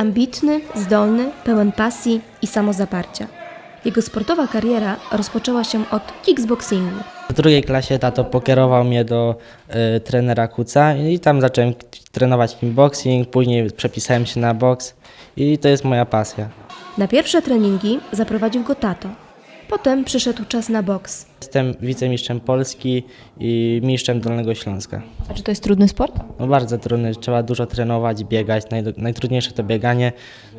Ambitny, zdolny, pełen pasji i samozaparcia. Jego sportowa kariera rozpoczęła się od kickboxingu. W drugiej klasie tato pokierował mnie do y, trenera Kuca i tam zacząłem trenować kickboxing, później przepisałem się na boks i to jest moja pasja. Na pierwsze treningi zaprowadził go tato. Potem przyszedł czas na boks. Jestem wicemistrzem Polski i mistrzem Dolnego Śląska. A czy to jest trudny sport? No bardzo trudny, trzeba dużo trenować, biegać, Naj, najtrudniejsze to bieganie,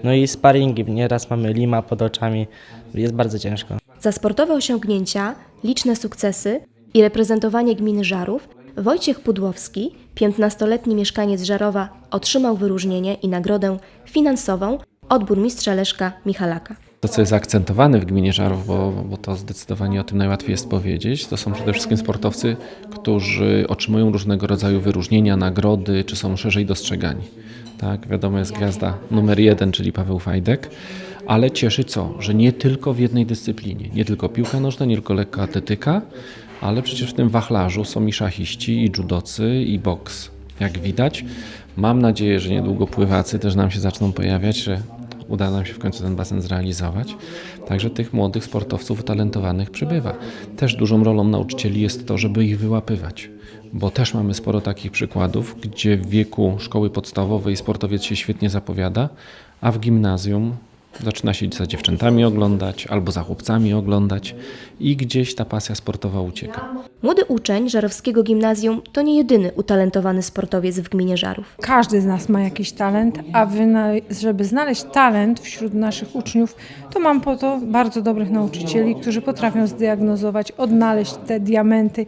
no i sparingi, nieraz mamy lima pod oczami, jest bardzo ciężko. Za sportowe osiągnięcia, liczne sukcesy i reprezentowanie gminy Żarów Wojciech Pudłowski, 15-letni mieszkaniec Żarowa, otrzymał wyróżnienie i nagrodę finansową od burmistrza Leszka Michalaka. To, co jest akcentowane w gminie Żarów, bo, bo to zdecydowanie o tym najłatwiej jest powiedzieć, to są przede wszystkim sportowcy, którzy otrzymują różnego rodzaju wyróżnienia, nagrody, czy są szerzej dostrzegani. Tak, wiadomo, jest gwiazda numer jeden, czyli Paweł Fajdek, ale cieszy co? Że nie tylko w jednej dyscyplinie, nie tylko piłka nożna, nie tylko lekka atletyka, ale przecież w tym wachlarzu są i szachiści, i judocy, i boks. Jak widać, mam nadzieję, że niedługo pływacy też nam się zaczną pojawiać, że uda nam się w końcu ten basen zrealizować. Także tych młodych sportowców utalentowanych przybywa. Też dużą rolą nauczycieli jest to, żeby ich wyłapywać, bo też mamy sporo takich przykładów, gdzie w wieku szkoły podstawowej sportowiec się świetnie zapowiada, a w gimnazjum zaczyna się za dziewczętami oglądać albo za chłopcami oglądać i gdzieś ta pasja sportowa ucieka. Młody uczeń Żarowskiego Gimnazjum to nie jedyny utalentowany sportowiec w gminie Żarów. Każdy z nas ma jakiś talent, a wyna- żeby znaleźć talent wśród naszych uczniów, to mam po to bardzo dobrych nauczycieli, którzy potrafią zdiagnozować, odnaleźć te diamenty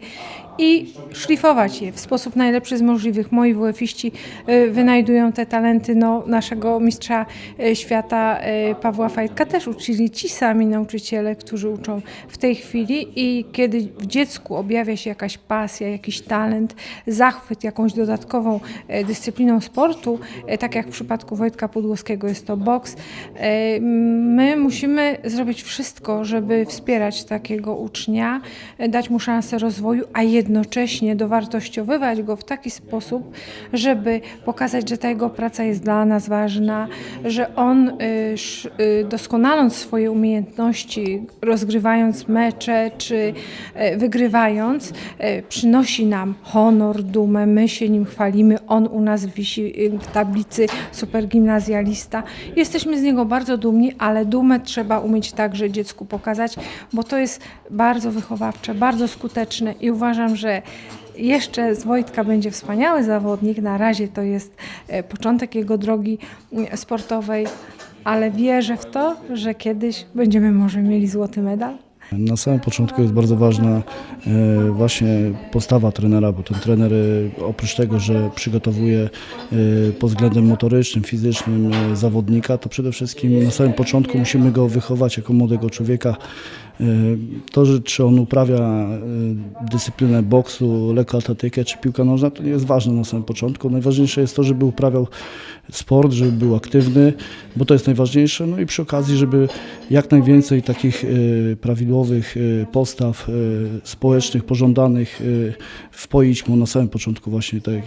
i szlifować je w sposób najlepszy z możliwych. Moi WF-iści y, wynajdują te talenty no, naszego mistrza y, świata y, Pawła Fajtka. Też uczyli ci sami nauczyciele, którzy uczą w tej chwili i kiedy w dziecku objawia się jakaś pasja, jakiś talent, zachwyt jakąś dodatkową e, dyscypliną sportu, e, tak jak w przypadku Wojtka Pudłowskiego jest to boks, e, my musimy zrobić wszystko, żeby wspierać takiego ucznia, dać mu szansę rozwoju, a jednocześnie dowartościowywać go w taki sposób, żeby pokazać, że ta jego praca jest dla nas ważna, że on y, doskonaląc swoje umiejętności, rozgrywając mecze czy e, wygrywając, e, przynosi nam honor, dumę, my się nim chwalimy, on u nas wisi y, w tablicy supergimnazjalista. Jesteśmy z niego bardzo dumni, ale dumę trzeba umieć także dziecku pokazać, bo to jest bardzo wychowawcze, bardzo skuteczne i uważam, że jeszcze z Wojtka będzie wspaniały zawodnik. Na razie to jest e, początek jego drogi mm, sportowej, ale wierzę w to, że kiedyś będziemy może mieli złoty medal. Na samym początku jest bardzo ważna e, właśnie postawa trenera, bo ten trener e, oprócz tego, że przygotowuje e, pod względem motorycznym, fizycznym zawodnika, to przede wszystkim na samym początku musimy go wychować jako młodego człowieka. E, To, że czy on uprawia e, dyscyplinę boksu, lekkoatletykę czy piłka nożna, to nie jest ważne na samym początku. Najważniejsze jest to, żeby uprawiał sport, żeby był aktywny, bo to jest najważniejsze. No i przy okazji, żeby jak najwięcej takich e, prawidłowych postaw społecznych, pożądanych wpoić mu na samym początku właśnie tej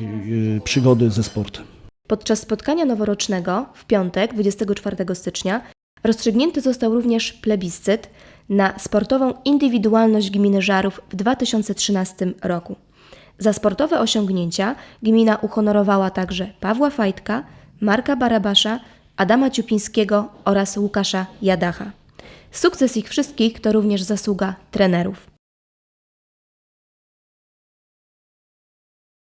przygody ze sportem. Podczas spotkania noworocznego w piątek 24 stycznia rozstrzygnięty został również plebiscyt na sportową indywidualność gminy Żarów w 2013 roku. Za sportowe osiągnięcia gmina uhonorowała także Pawła Fajtka, Marka Barabasza, Adama Ciupińskiego oraz Łukasza Jadacha. Sukces ich wszystkich to również zasługa trenerów.